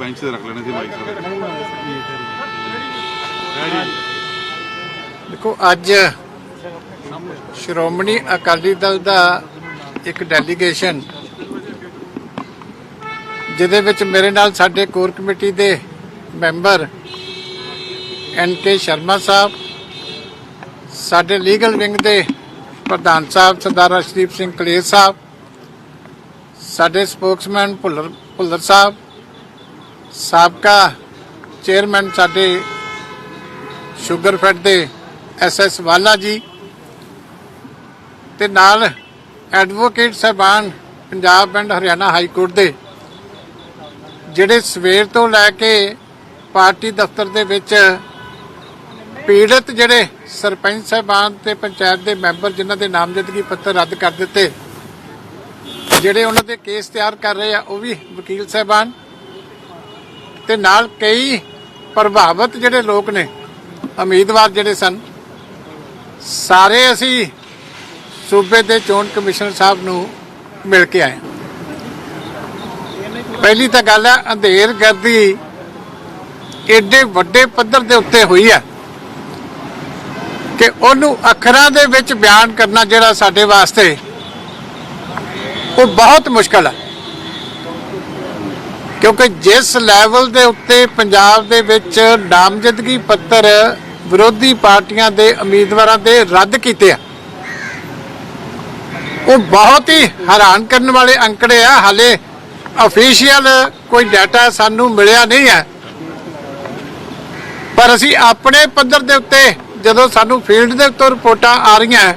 Bench ਤੇ ਰੱਖ ਲੈਣੇ ਸੀ ਮਾਈਕ ਸਾਰੇ। ਦੇਖੋ, ਅੱਜ ਸ਼੍ਰੋਮਣੀ ਅਕਾਲੀ ਦਲ ਦਾ ਇੱਕ ਡੈਲੀਗੇਸ਼ਨ ਜਿਹਦੇ ਵਿੱਚ ਮੇਰੇ ਨਾਲ ਸਾਡੇ ਕੋਰ ਕਮੇਟੀ ਦੇ ਮੈਂਬਰ ਐਨ ਕੇ ਸ਼ਰਮਾ ਸਾਹਿਬ, ਸਾਡੇ ਲੀਗਲ ਵਿੰਗ ਦੇ ਪ੍ਰਧਾਨ ਸਾਹਿਬ ਸਰਦਾਰ ਅਰਸ਼ਦੀਪ ਸਿੰਘ ਕਲੇਰ ਸਾਹਿਬ, ਸਾਡੇ ਸਪੋਕਸਮੈਨ ਭੁੱਲਰ ਭੁੱਲਰ ਸਾਹਿਬ ਸਾਬਕਾ ਚੇਅਰਮੈਨ ਸਾਡੇ ਸ਼ੂਗਰਫੈਡ ਦੇ ਐਸ ਐਸ ਵਾਲਾ ਜੀ ਤੇ ਨਾਲ ਐਡਵੋਕੇਟ ਸਾਹਿਬਾਨ Punjab and Haryana high court ਦੇ, ਜਿਹੜੇ ਸਵੇਰ ਤੋਂ ਲੈ ਕੇ ਪਾਰਟੀ ਦਫ਼ਤਰ ਦੇ ਵਿੱਚ ਪੀੜਤ ਜਿਹੜੇ ਸਰਪੰਚ ਸਾਹਿਬਾਨ ਤੇ ਪੰਚਾਇਤ ਦੇ ਮੈਂਬਰ ਜਿਨ੍ਹਾਂ ਦੇ ਨਾਮਜ਼ਦਗੀ ਪੱਤਰ ਰੱਦ ਕਰ ਦਿੱਤੇ, ਜਿਹੜੇ ਉਹਨਾਂ ਦੇ ਕੇਸ ਤਿਆਰ ਕਰ ਰਹੇ ਆ, ਉਹ ਵੀ ਵਕੀਲ ਸਾਹਿਬਾਨ ਤੇ ਨਾਲ ਕਈ ਪ੍ਰਭਾਵਿਤ ਜਿਹੜੇ ਲੋਕ ਨੇ, ਉਮੀਦਵਾਰ ਜਿਹੜੇ ਸਨ, ਸਾਰੇ ਅਸੀਂ ਸੂਬੇ ਦੇ ਚੋਣ ਕਮਿਸ਼ਨਰ ਸਾਹਿਬ ਨੂੰ ਮਿਲ ਕੇ ਆਏ ਪਹਿਲੀ ਤਾਂ ਗੱਲ ਹੈ, ਅੰਧੇਰ ਗਰਦੀ ਏਡੇ ਵੱਡੇ ਪੱਧਰ ਦੇ ਉੱਤੇ ਹੋਈ ਹੈ ਕਿ ਉਹਨੂੰ ਅੱਖਰਾਂ ਦੇ ਵਿੱਚ ਬਿਆਨ ਕਰਨਾ ਜਿਹੜਾ ਸਾਡੇ ਵਾਸਤੇ ਉਹ ਬਹੁਤ ਮੁਸ਼ਕਲ ਹੈ। ਕਿਉਂਕਿ ਜਿਸ ਲੈਵਲ ਦੇ ਉੱਤੇ ਪੰਜਾਬ ਦੇ ਵਿੱਚ ਨਾਮਜ਼ਦਗੀ ਪੱਤਰ ਵਿਰੋਧੀ ਪਾਰਟੀਆਂ ਦੇ ਉਮੀਦਵਾਰਾਂ ਦੇ ਰੱਦ ਕੀਤੇ ਆ, ਉਹ ਬਹੁਤ ਹੀ ਹੈਰਾਨ ਕਰਨ ਵਾਲੇ ਅੰਕੜੇ ਆ। ਹਾਲੇ ਅਫੀਸ਼ੀਅਲ ਕੋਈ ਡਾਟਾ ਸਾਨੂੰ ਮਿਲਿਆ ਨਹੀਂ ਹੈ। ਪਰ ਅਸੀਂ ਆਪਣੇ ਪੱਧਰ ਦੇ ਉੱਤੇ ਜਦੋਂ ਸਾਨੂੰ ਫੀਲਡ ਦੇ ਉੱਤੇ ਰਿਪੋਰਟਾਂ ਆ ਰਹੀਆਂ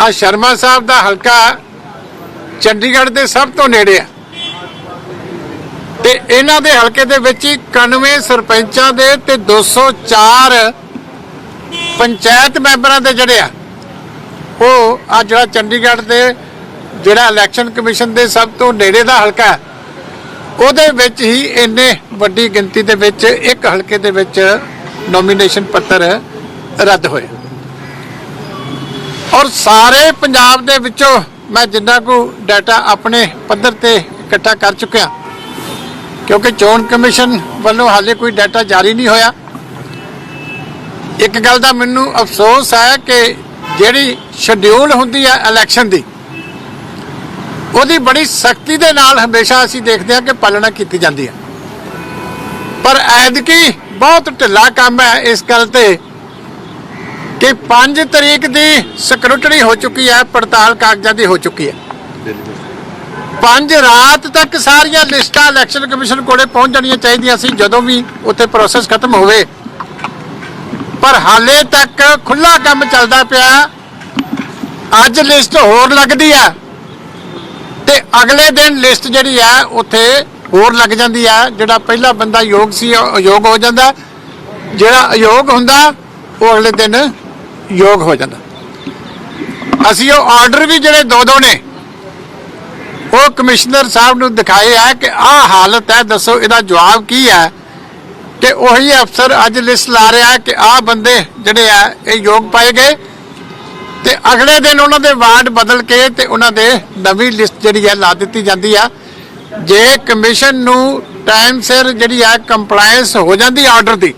ਆ ਸ਼ਰਮਾ ਸਾਹਿਬ ਦਾ ਹਲਕਾ ਚੰਡੀਗੜ੍ਹ ਦੇ ਸਭ ਤੋਂ ਨੇੜੇ ਆ। ਤੇ ਇਹਨਾਂ ਦੇ ਹਲਕੇ ਦੇ ਵਿੱਚ ਹੀ 91 ਸਰਪੰਚਾਂ ਦੇ ਤੇ 204 ਪੰਚਾਇਤ ਮੈਂਬਰਾਂ ਦੇ ਜਿਹੜੇ ਆ, ਉਹ ਆ ਜਿਹੜਾ ਚੰਡੀਗੜ੍ਹ ਦੇ ਜਿਹੜਾ ਇਲੈਕਸ਼ਨ ਕਮਿਸ਼ਨ ਦੇ ਸਭ ਤੋਂ ਨੇੜੇ ਦਾ ਹਲਕਾ ਉਹਦੇ ਵਿੱਚ ਹੀ ਇੰਨੇ ਵੱਡੀ ਗਿਣਤੀ ਦੇ ਵਿੱਚ ਇੱਕ ਹਲਕੇ ਦੇ ਵਿੱਚ ਨੋਮੀਨੇਸ਼ਨ ਪੱਤਰ ਰੱਦ ਹੋਏ। ਔਰ ਸਾਰੇ ਪੰਜਾਬ ਦੇ ਵਿੱਚੋਂ ਮੈਂ ਜਿੰਨਾ ਕੋ ਡਾਟਾ ਆਪਣੇ ਪੱਧਰ ਤੇ ਇਕੱਠਾ ਕਰ ਚੁੱਕਿਆ ਕਿਉਂਕਿ ਚੋਣ ਕਮਿਸ਼ਨ ਵੱਲੋਂ ਹਾਲੇ ਕੋਈ ਡਾਟਾ ਜਾਰੀ ਨਹੀਂ ਹੋਇਆ। ਇੱਕ ਗੱਲ ਦਾ ਮੈਨੂੰ ਅਫਸੋਸ ਹੈ ਕਿ ਜਿਹੜੀ ਸ਼ਡਿਊਲ ਹੁੰਦੀ ਹੈ ਇਲੈਕਸ਼ਨ ਦੀ, ਉਹਦੀ ਬੜੀ ਸਖਤੀ ਦੇ ਨਾਲ ਹਮੇਸ਼ਾ ਅਸੀਂ ਦੇਖਦੇ ਹਾਂ ਕਿ ਪਾਲਣਾ ਕੀਤੀ ਜਾਂਦੀ ਹੈ। ਪਰ ਐਦਕੀ ਬਹੁਤ ਢਿੱਲਾ ਕੰਮ ਹੈ ਇਸ ਗੱਲ ਤੇ ਕਿ 5 ਤਰੀਕ ਦੀ ਸਕਰੂਟਨੀ ਹੋ ਚੁੱਕੀ ਹੈ, ਪੜਤਾਲ ਕਾਗਜ਼ਾਂ ਦੀ ਹੋ ਚੁੱਕੀ ਹੈ। ਪੰਜ ਰਾਤ ਤੱਕ ਸਾਰੀਆਂ ਲਿਸਟਾਂ ਇਲੈਕਸ਼ਨ ਕਮਿਸ਼ਨ ਕੋਲੇ ਪਹੁੰਚ ਜਾਣੀਆਂ ਚਾਹੀਦੀਆਂ ਸੀ, ਜਦੋਂ ਵੀ ਉੱਥੇ ਪ੍ਰੋਸੈਸ ਖਤਮ ਹੋਵੇ। ਪਰ ਹਾਲੇ ਤੱਕ ਖੁੱਲਾ ਕੰਮ ਚੱਲਦਾ ਪਿਆ। ਅੱਜ ਲਿਸਟ ਹੋਰ ਲੱਗਦੀ ਆ ਤੇ ਅਗਲੇ ਦਿਨ ਲਿਸਟ ਜਿਹੜੀ ਆ ਉੱਥੇ ਹੋਰ ਲੱਗ ਜਾਂਦੀ ਆ ਜਿਹੜਾ ਪਹਿਲਾ ਬੰਦਾ ਯੋਗ ਸੀ, ਉਹ ਅਯੋਗ ਹੋ ਜਾਂਦਾ। ਜਿਹੜਾ ਅਯੋਗ ਹੁੰਦਾ, ਉਹ ਅਗਲੇ ਦਿਨ ਯੋਗ ਹੋ ਜਾਂਦਾ। ਅਸੀਂ ਉਹ ਆਰਡਰ ਵੀ ਜਿਹੜੇ ਦੋ ਦੋ ਨੇ ਉਹ ਕਮਿਸ਼ਨਰ ਸਾਹਿਬ ਨੂੰ ਦਿਖਾਏ ਆ ਕਿ ਆਹ ਹਾਲਤ ਹੈ, ਦੱਸੋ ਇਹਦਾ ਜਵਾਬ ਕੀ ਹੈ? ਕਿ ਉਹੀ ਅਫਸਰ ਅੱਜ ਲਿਸਟ ਲਾ ਰਿਹਾ ਕਿ ਆਹ ਬੰਦੇ ਜਿਹੜੇ ਆ, ਇਹ ਯੋਗ ਪਾਏ ਗਏ ਤੇ ਅਗਲੇ ਦਿਨ ਉਹਨਾਂ ਦੇ ਵਾਰਡ ਬਦਲ ਕੇ ਤੇ ਉਹਨਾਂ ਦੇ ਨਵੀਂ ਲਿਸਟ ਜਿਹੜੀ ਹੈ ਲਾ ਦਿੱਤੀ ਜਾਂਦੀ ਆ। ਜੇ ਕਮਿਸ਼ਨ ਨੂੰ ਟਾਈਮ ਸਿਰ ਜਿਹੜੀ ਆ ਕੰਪਲਾਈਂਸ ਹੋ ਜਾਂਦੀ ਆਰਡਰ ਦੀ,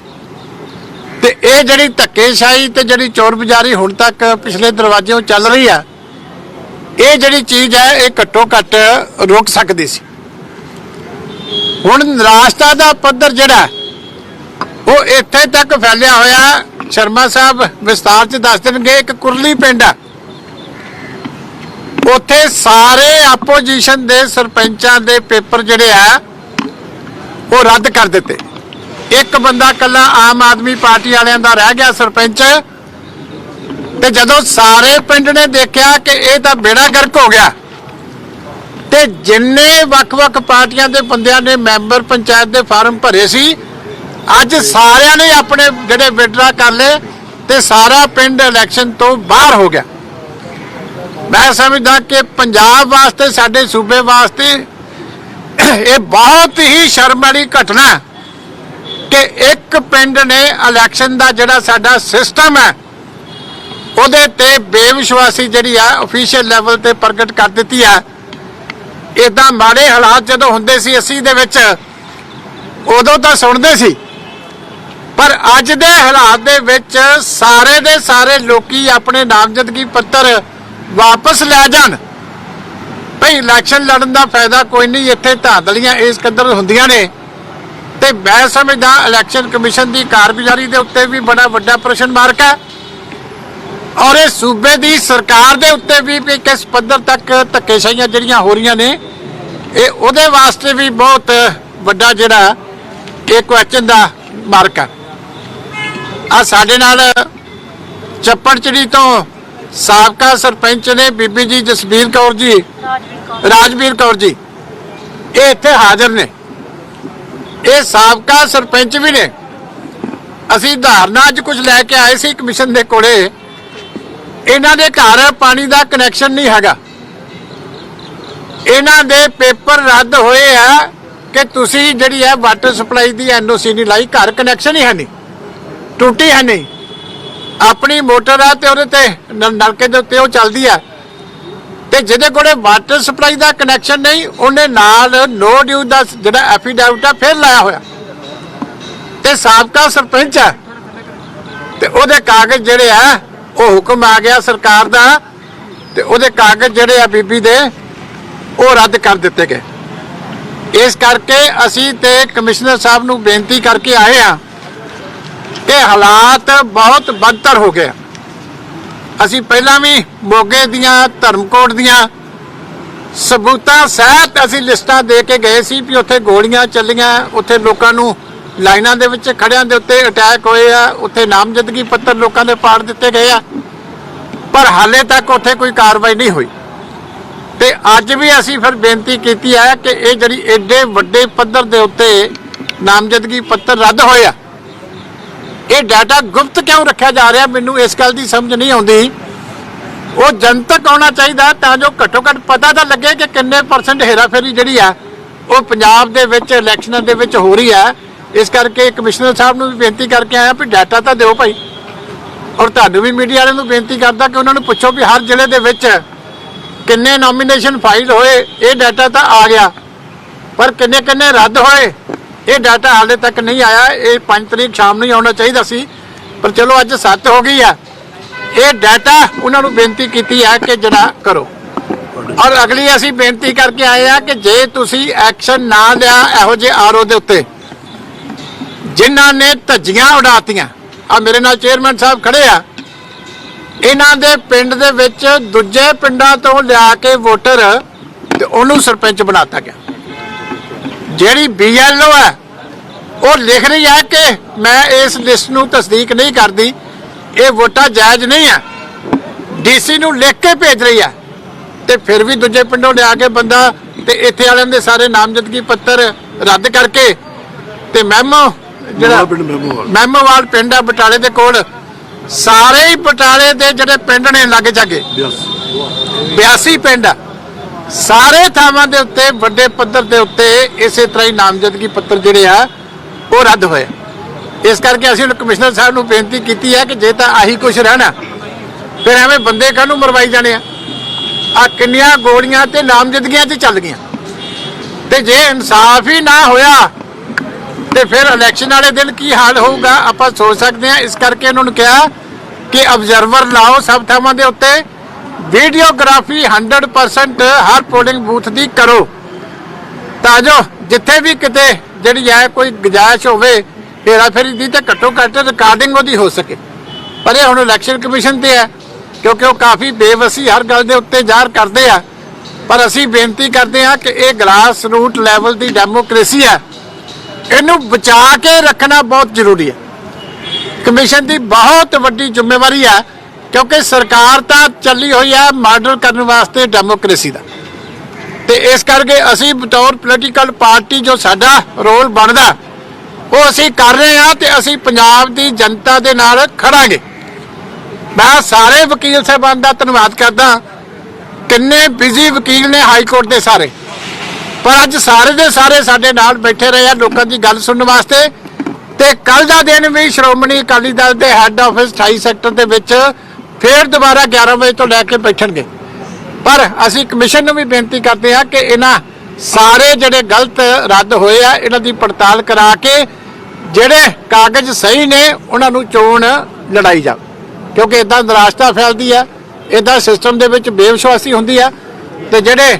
ਤੇ ਇਹ ਜਿਹੜੀ ਧੱਕੇਸ਼ਾਹੀ ਤੇ ਜਿਹੜੀ ਚੋਰ ਬਜ਼ਾਰੀ ਹੁਣ ਤੱਕ ਪਿਛਲੇ ਦਰਵਾਜ਼ਿਓਂ ਚੱਲ ਰਹੀ ਆ ਇਹ ਜਿਹੜੀ ਚੀਜ਼ ਹੈ, ਇਹ ਘੱਟੋ ਘੱਟ ਰੁਕ ਸਕਦੀ ਸੀ। ਹੁਣ ਨਿਰਾਸ਼ਤਾ ਦਾ ਪੱਧਰ ਜਿਹੜਾ, ਉਹ ਇੱਥੇ ਤੱਕ ਫੈਲਿਆ ਹੋਇਆ। ਸ਼ਰਮਾ ਸਾਹਿਬ ਵਿਸਤਾਰ ਚ ਦੱਸ ਦੇਣਗੇ, ਇੱਕ ਕੁਰਲੀ ਪਿੰਡ ਆ। ਉੱਥੇ ਸਾਰੇ ਆਪੋਜੀਸ਼ਨ ਦੇ ਸਰਪੰਚਾਂ ਦੇ ਪੇਪਰ ਜਿਹੜੇ ਆ, ਉਹ ਰੱਦ ਕਰ ਦਿੱਤੇ। ਇੱਕ ਬੰਦਾ ਕੱਲਾ ਆਮ ਆਦਮੀ ਪਾਰਟੀ ਵਾਲਿਆਂ ਦਾ ਰਹਿ ਗਿਆ ਸਰਪੰਚ। ਤੇ ਜਦੋਂ ਸਾਰੇ ਪਿੰਡ ਨੇ ਦੇਖਿਆ ਕਿ ਇਹ ਤਾਂ ਬੇੜਾ ਗਰਕ ਹੋ ਗਿਆ, ਤੇ ਜਿੰਨੇ ਵੱਖ-ਵੱਖ ਪਾਰਟੀਆਂ ਦੇ ਬੰਦਿਆਂ ਨੇ ਮੈਂਬਰ ਪੰਚਾਇਤ ਦੇ ਫਾਰਮ ਭਰੇ ਸੀ, ਅੱਜ ਸਾਰਿਆਂ ਨੇ ਆਪਣੇ ਜਿਹੜੇ ਵਿਡਰਾ ਕਰ ਲਏ ਤੇ ਸਾਰਾ ਪਿੰਡ ਇਲੈਕਸ਼ਨ ਤੋਂ ਬਾਹਰ ਹੋ ਗਿਆ। ਮੈਂ ਸਮਝਦਾ ਕਿ ਪੰਜਾਬ ਵਾਸਤੇ, ਸਾਡੇ ਸੂਬੇ ਵਾਸਤੇ ਇਹ ਬਹੁਤ ਹੀ ਸ਼ਰਮ ਵਾਲੀ ਘਟਨਾ ਕਿ ਇੱਕ ਪਿੰਡ ਨੇ ਇਲੈਕਸ਼ਨ ਦਾ ਜਿਹੜਾ ਸਾਡਾ ਸਿਸਟਮ ਹੈ ਉਹਦੇ ਤੇ ਬੇਵਿਸ਼ਵਾਸੀ ਜਿਹੜੀ ਆ ਅਫੀਸ਼ੀਅਲ ਲੈਵਲ ਤੇ ਪ੍ਰਗਟ ਕਰ ਦਿੱਤੀ ਹੈ ਇਦਾਂ ਮਾੜੇ ਹਾਲਾਤ ਜਦੋਂ ਹੁੰਦੇ ਸੀ 80 ਦੇ ਵਿੱਚ, ਉਦੋਂ ਤਾਂ ਸੁਣਦੇ ਸੀ। ਪਰ ਅੱਜ ਦੇ ਹਾਲਾਤ ਦੇ ਵਿੱਚ ਸਾਰੇ ਦੇ ਸਾਰੇ ਲੋਕੀ ਆਪਣੇ ਨਾਮਜ਼ਦਗੀ ਪੱਤਰ ਵਾਪਸ ਲੈ ਜਾਣ। ਭਈ ਇਲੈਕਸ਼ਨ ਲੜਨ ਦਾ ਫਾਇਦਾ ਕੋਈ ਨਹੀਂ, ਇੱਥੇ ਧਾਂਦਲੀਆਂ ਇਸ ਕਦਰ ਹੁੰਦੀਆਂ ਨੇ। ਤੇ ਮੈਂ ਸਮਝਦਾ ਇਲੈਕਸ਼ਨ ਕਮਿਸ਼ਨ ਦੀ ਕਾਰਗੁਜ਼ਾਰੀ ਦੇ ਉੱਤੇ ਵੀ ਬੜਾ ਵੱਡਾ ਪ੍ਰਸ਼ਨ ਮਾਰਕ ਹੈ। ਔਰ ਇਹ ਸੂਬੇ ਦੀ ਸਰਕਾਰ ਦੇ ਉੱਤੇ ਵੀ ਵੀ ਕਿਸ ਪੱਧਰ ਤੱਕ ਧੱਕੇਸ਼ਾਹੀਆਂ ਜਿਹੜੀਆਂ ਹੋ ਰਹੀਆਂ ਨੇ, ਇਹ ਉਹਦੇ ਵਾਸਤੇ ਵੀ ਬਹੁਤ ਵੱਡਾ ਜਿਹੜਾ ਇਹ ਕੁਐਸਚਨ ਦਾ ਮਾਰਕ ਹੈ ਆ ਸਾਡੇ ਨਾਲ ਚੱਪੜਚਿੜੀ ਤੋਂ ਸਾਬਕਾ ਸਰਪੰਚ ਨੇ ਬੀਬੀ ਜੀ ਜਸਬੀਰ ਕੌਰ ਜੀ, ਰਾਜਵੀਰ ਕੌਰ ਜੀ, ਇਹ ਇੱਥੇ ਹਾਜ਼ਰ ਨੇ। ਇਹ ਸਾਬਕਾ ਸਰਪੰਚ ਵੀ ਨੇ। ਅਸੀਂ ਧਾਰਨਾ ਅੱਜ ਕੁਝ ਲੈ ਕੇ ਆਏ ਸੀ ਕਮਿਸ਼ਨ ਦੇ ਕੋਲੇ। ਇਹਨਾਂ ਦੇ ਘਰ ਪਾਣੀ ਦਾ ਕਨੈਕਸ਼ਨ ਨਹੀਂ ਹੈਗਾ। ਇਹਨਾਂ ਦੇ ਪੇਪਰ ਰੱਦ ਹੋਏ ਆ ਕਿ ਤੁਸੀਂ ਜਿਹੜੀ ਹੈ ਵਾਟਰ ਸਪਲਾਈ ਦੀ ਐਨਓਸੀ ਨਹੀਂ ਲਾਈ, ਘਰ ਕਨੈਕਸ਼ਨ ਹੀ ਹੈ ਨਹੀਂ। ਟੂਟੀ ਹੈ ਨਹੀਂ। ਆਪਣੀ ਮੋਟਰ ਆ ਤੇ ਉਹਦੇ ਤੇ ਨਲਕੇ ਦੇ ਉੱਤੇ ਉਹ ਚੱਲਦੀ ਆ। ਤੇ ਜਿਹਦੇ ਕੋਲੇ ਵਾਟਰ ਸਪਲਾਈ ਦਾ ਕਨੈਕਸ਼ਨ ਨਹੀਂ, ਉਹਨੇ ਨਾਲ ਨੋ ਡਿਊ ਦਾ ਜਿਹੜਾ ਐਫੀਡੈਵਿਟ ਆ, ਫਿਰ ਲਾਇਆ ਹੋਇਆ। ਤੇ ਸਾਬਕਾ ਸਰਪੰਚ ਆ। ਤੇ ਉਹਦੇ ਕਾਗਜ਼ ਜਿਹੜੇ ਆ ਉਹ ਹੁਕਮ ਆ ਗਿਆ ਸਰਕਾਰ ਦਾ ਤੇ ਉਹਦੇ ਕਾਗਜ਼ ਜਿਹੜੇ ਆ ਬੀਬੀ ਦੇ, ਉਹ ਰੱਦ ਕਰ ਦਿੱਤੇ ਗਏ। ਇਸ ਕਰਕੇ ਅਸੀਂ ਤੇ ਕਮਿਸ਼ਨਰ ਸਾਹਿਬ ਨੂੰ ਬੇਨਤੀ ਕਰਕੇ ਆਏ ਆ ਕਿ ਹਾਲਾਤ ਬਹੁਤ ਬਦਤਰ ਹੋ ਗਏ। ਅਸੀਂ ਪਹਿਲਾਂ ਵੀ ਮੋਗੇ ਦੀਆਂ, ਧਰਮਕੋਟ ਦੀਆਂ ਸਬੂਤਾਂ ਸਹਿਤ ਅਸੀਂ ਲਿਸਟਾਂ ਦੇ ਕੇ ਗਏ ਸੀ ਵੀ ਉੱਥੇ ਗੋਲੀਆਂ ਚੱਲੀਆਂ, ਉੱਥੇ ਲੋਕਾਂ ਨੂੰ ਲਾਈਨਾਂ ਦੇ ਵਿੱਚ ਖੜਿਆਂ ਦੇ ਉੱਤੇ ਅਟੈਕ ਹੋਏ ਆ, ਉੱਥੇ ਨਾਮਜ਼ਦਗੀ ਪੱਤਰ ਲੋਕਾਂ ਦੇ ਪਾੜ ਦਿੱਤੇ ਗਏ ਆ। ਪਰ ਹਾਲੇ ਤੱਕ ਉੱਥੇ ਕੋਈ ਕਾਰਵਾਈ ਨਹੀਂ ਹੋਈ। ਤੇ ਅੱਜ ਵੀ ਅਸੀਂ ਫਿਰ ਬੇਨਤੀ ਕੀਤੀ ਹੈ ਕਿ ਇਹ ਜਿਹੜੀ ਐਡੇ ਵੱਡੇ ਪੱਧਰ ਦੇ ਉੱਤੇ ਨਾਮਜ਼ਦਗੀ ਪੱਤਰ ਰੱਦ ਹੋਏ ਆ, ਇਹ ਡਾਟਾ ਗੁਪਤ ਕਿਉਂ ਰੱਖਿਆ ਜਾ ਰਿਹਾ ਮੈਨੂੰ ਇਸ ਗੱਲ ਦੀ ਸਮਝ ਨਹੀਂ ਆਉਂਦੀ। ਉਹ ਜਨਤਕ ਆਉਣਾ ਚਾਹੀਦਾ ਤਾਂ ਜੋ ਘੱਟੋ ਘੱਟ ਪਤਾ ਤਾਂ ਲੱਗੇ ਕਿ ਕਿੰਨੇ ਪਰਸੈਂਟ ਹੇਰਾਫੇਰੀ ਜਿਹੜੀ ਆ, ਉਹ ਪੰਜਾਬ ਦੇ ਵਿੱਚ ਇਲੈਕਸ਼ਨਾਂ ਦੇ ਵਿੱਚ ਹੋ ਰਹੀ ਆ। ਇਸ ਕਰਕੇ ਕਮਿਸ਼ਨਰ ਸਾਹਿਬ ਨੂੰ ਵੀ ਬੇਨਤੀ ਕਰਕੇ ਆਇਆ ਵੀ ਡਾਟਾ ਤਾਂ ਦਿਓ ਭਾਈ। ਔਰ ਤੁਹਾਨੂੰ ਵੀ ਮੀਡੀਆ ਵਾਲਿਆਂ ਨੂੰ ਬੇਨਤੀ ਕਰਦਾ ਕਿ ਉਹਨਾਂ ਨੂੰ ਪੁੱਛੋ ਵੀ ਹਰ ਜ਼ਿਲ੍ਹੇ ਦੇ ਵਿੱਚ ਕਿੰਨੇ ਨੋਮੀਨੇਸ਼ਨ ਫਾਈਲ ਹੋਏ, ਇਹ ਡਾਟਾ ਤਾਂ ਆ ਗਿਆ। ਪਰ ਕਿੰਨੇ ਕਿੰਨੇ ਰੱਦ ਹੋਏ, ਇਹ ਡਾਟਾ ਹਾਲੇ ਤੱਕ ਨਹੀਂ ਆਇਆ। ਇਹ 5 ਤਰੀਕ ਸ਼ਾਮ ਨੂੰ ਹੀ ਆਉਣਾ ਚਾਹੀਦਾ ਸੀ। ਪਰ ਚਲੋ ਅੱਜ 7 ਹੋ ਗਈ ਆ। ਇਹ ਡਾਟਾ ਉਹਨਾਂ ਨੂੰ ਬੇਨਤੀ ਕੀਤੀ ਹੈ ਕਿ ਜਿਹੜਾ ਕਰੋ। ਔਰ ਅਗਲੀ ਅਸੀਂ ਬੇਨਤੀ ਕਰਕੇ ਆਏ ਆ ਕਿ ਜੇ ਤੁਸੀਂ ਐਕਸ਼ਨ ਨਾ ਲਿਆ ਇਹੋ ਜਿਹੇ ਆਰਓ ਦੇ ਉੱਤੇ ਜਿਨ੍ਹਾਂ ਨੇ ਧੱਜੀਆਂ ਉਡਾਤੀਆਂ। ਆ ਮੇਰੇ ਨਾਲ ਚੇਅਰਮੈਨ ਸਾਹਿਬ ਖੜੇ ਆ। ਇਹਨਾਂ ਦੇ ਪਿੰਡ ਦੇ ਵਿੱਚ ਦੂਜੇ ਪਿੰਡਾਂ ਤੋਂ ਲਿਆ ਕੇ ਵੋਟਰ ਤੇ ਉਹਨੂੰ ਸਰਪੰਚ ਬਣਾਤਾ ਗਿਆ। ਜਿਹੜੀ ਬੀਐਲਓ ਹੈ, ਉਹ ਲਿਖ ਰਹੀ ਹੈ ਕਿ ਮੈਂ ਇਸ ਲਿਸਟ ਨੂੰ ਤਸਦੀਕ ਨਹੀਂ ਕਰਦੀ। ਇਹ ਵੋਟਾਂ ਜਾਇਜ਼ ਨਹੀਂ ਆ। ਡੀਸੀ ਨੂੰ ਲਿਖ ਕੇ ਭੇਜ ਰਹੀ ਹੈ। ਤੇ ਫਿਰ ਵੀ ਦੂਜੇ ਪਿੰਡੋਂ ਲਿਆ ਕੇ ਬੰਦਾ ਤੇ ਇੱਥੇ ਵਾਲਿਆਂ ਦੇ ਸਾਰੇ ਨਾਮਜ਼ਦਗੀ ਪੱਤਰ ਰੱਦ ਕਰਕੇ ਤੇ ਮੈਮੋ ਜਿਹੜਾ ਪਿੰਡ ਮਹਿਮੂਵਾਲ ਪਿੰਡ ਆ ਬਟਾਲੇ ਦੇ ਕੋਲ। ਸਾਰੇ ਹੀ ਬਟਾਲੇ ਦੇ ਜਿਹੜੇ ਪਿੰਡ ਨੇ ਲੱਗ ਜਾਗੇ। 82 ਪਿੰਡ ਆ। ਸਾਰੇ ਥਾਵਾਂ ਦੇ ਉੱਤੇ ਵੱਡੇ ਪੱਧਰ ਦੇ ਉੱਤੇ ਇਸੇ ਤਰ੍ਹਾਂ ਹੀ ਨਾਮਜ਼ਦਗੀ ਪੱਤਰ ਜਿਹੜੇ ਆ ਉਹ ਰੱਦ ਹੋਏ। ਇਸ ਕਰਕੇ ਅਸੀਂ ਹੁਣ ਕਮਿਸ਼ਨਰ ਸਾਹਿਬ ਨੂੰ ਬੇਨਤੀ ਕੀਤੀ ਹੈ ਕਿ ਜੇ ਤਾਂ ਆਹੀ ਕੁਝ ਰਹਿਣਾ ਫਿਰ ਐਵੇਂ ਬੰਦੇ ਕਾਹਨੂੰ ਮਰਵਾਈ ਜਾਣੇ ਆ? ਆ ਕਿੰਨੀਆਂ ਗੋਲੀਆਂ ਤੇ ਨਾਮਜ਼ਦਗੀਆਂ ਤੇ ਚੱਲ ਗਈਆਂ। ਤੇ ਜੇ ਇਨਸਾਫ ਹੀ ਨਾ ਹੋਇਆ ਤੇ ਫਿਰ ਇਲੈਕਸ਼ਨ ਵਾਲੇ ਦਿਨ ਕੀ ਹਾਲ ਹੋਊਗਾ, ਆਪਾਂ ਸੋਚ ਸਕਦੇ ਹਾਂ। ਇਸ ਕਰਕੇ ਇਹਨਾਂ ਨੂੰ ਕਿਹਾ ਕਿ ਅਬਜ਼ਰਵਰ ਲਾਓ ਸਭ ਥਾਵਾਂ ਦੇ ਉੱਤੇ। ਵੀਡੀਓਗ੍ਰਾਫੀ 100% ਹਰ ਪੋਲਿੰਗ ਬੂਥ ਦੀ ਕਰੋ। ਤਾਂ ਜੋ ਜਿੱਥੇ ਵੀ ਕਿਤੇ ਜਿਹੜੀ ਹੈ ਕੋਈ ਗੁਜਾਇਸ਼ ਹੋਵੇ, ਹੇਰਾਫੇਰੀ ਦੀ ਤਾਂ ਘੱਟੋ ਘੱਟ ਰਿਕਾਰਡਿੰਗ ਉਹਦੀ ਹੋ ਸਕੇ। ਪਰ ਇਹ ਹੁਣ ਇਲੈਕਸ਼ਨ ਕਮਿਸ਼ਨ ਤੇ ਹੈ, ਕਿਉਂਕਿ ਉਹ ਕਾਫੀ ਬੇਵਸੀ ਹਰ ਗੱਲ ਦੇ ਉੱਤੇ ਜ਼ਾਹਰ ਕਰਦੇ ਆ। ਪਰ ਅਸੀਂ ਬੇਨਤੀ ਕਰਦੇ ਹਾਂ ਕਿ ਇਹ ਗ੍ਰਾਸ ਰੂਟ ਲੈਵਲ ਦੀ ਡੈਮੋਕ੍ਰੇਸੀ ਹੈ। ਇਹਨੂੰ ਬਚਾ ਕੇ ਰੱਖਣਾ ਬਹੁਤ ਜ਼ਰੂਰੀ ਹੈ। ਕਮਿਸ਼ਨ ਦੀ ਬਹੁਤ ਵੱਡੀ ਜ਼ਿੰਮੇਵਾਰੀ ਹੈ, ਕਿਉਂਕਿ ਸਰਕਾਰ ਤਾਂ ਚੱਲੀ ਹੋਈ ਹੈ ਮਾਡਲ ਕਰਨ ਵਾਸਤੇ ਡੈਮੋਕ੍ਰੇਸੀ ਦਾ। ਤੇ ਇਸ ਕਰਕੇ ਅਸੀਂ ਬਤੌਰ ਪੋਲੀਟੀਕਲ ਪਾਰਟੀ ਜੋ ਸਾਡਾ ਰੋਲ ਬਣਦਾ, ਉਹ ਅਸੀਂ ਕਰ ਰਹੇ ਹਾਂ ਤੇ ਅਸੀਂ ਪੰਜਾਬ ਦੀ ਜਨਤਾ ਦੇ ਨਾਲ ਖੜਾਂਗੇ। ਮੈਂ ਸਾਰੇ ਵਕੀਲ ਸਾਹਿਬਾਨ ਦਾ ਧੰਨਵਾਦ ਕਰਦਾ ਕਿੰਨੇ ਬਿਜ਼ੀ ਵਕੀਲ ਨੇ ਹਾਈ ਕੋਰਟ ਦੇ ਸਾਰੇ। ਪਰ ਅੱਜ ਸਾਰੇ ਦੇ ਸਾਰੇ ਸਾਡੇ ਨਾਲ ਬੈਠੇ ਰਹੇ ਆ ਲੋਕਾਂ ਦੀ ਗੱਲ ਸੁਣਨ ਵਾਸਤੇ। ਤੇ ਕੱਲ ਦਾ ਦਿਨ ਵੀ ਸ਼੍ਰੋਮਣੀ ਅਕਾਲੀ ਦਲ ਦੇ ਹੈੱਡ ਆਫਿਸ 28 ਸੈਕਟਰ ਦੇ ਵਿੱਚ ਫੇਰ ਦੁਬਾਰਾ 11 ਵਜੇ ਤੋਂ ਲੈ ਕੇ ਬੈਠਣਗੇ। ਪਰ ਅਸੀਂ ਕਮਿਸ਼ਨ ਨੂੰ ਵੀ ਬੇਨਤੀ ਕਰਦੇ ਹਾਂ ਕਿ ਇਹਨਾਂ ਸਾਰੇ ਜਿਹੜੇ ਗਲਤ ਰੱਦ ਹੋਏ ਆ, ਇਹਨਾਂ ਦੀ ਪੜਤਾਲ ਕਰਾ ਕੇ ਜਿਹੜੇ ਕਾਗਜ਼ ਸਹੀ ਨੇ, ਉਹਨਾਂ ਨੂੰ ਚੋਣ ਲੜਾਈ ਜਾ। ਕਿਉਂਕਿ ਇਦਾਂ ਨਿਰਾਸ਼ਤਾ ਫੈਲਦੀ ਆ ਇਦਾਂ ਸਿਸਟਮ ਦੇ ਵਿੱਚ ਬੇਵਿਸ਼ਵਾਸੀ ਹੁੰਦੀ ਆ ਤੇ ਜਿਹੜੇ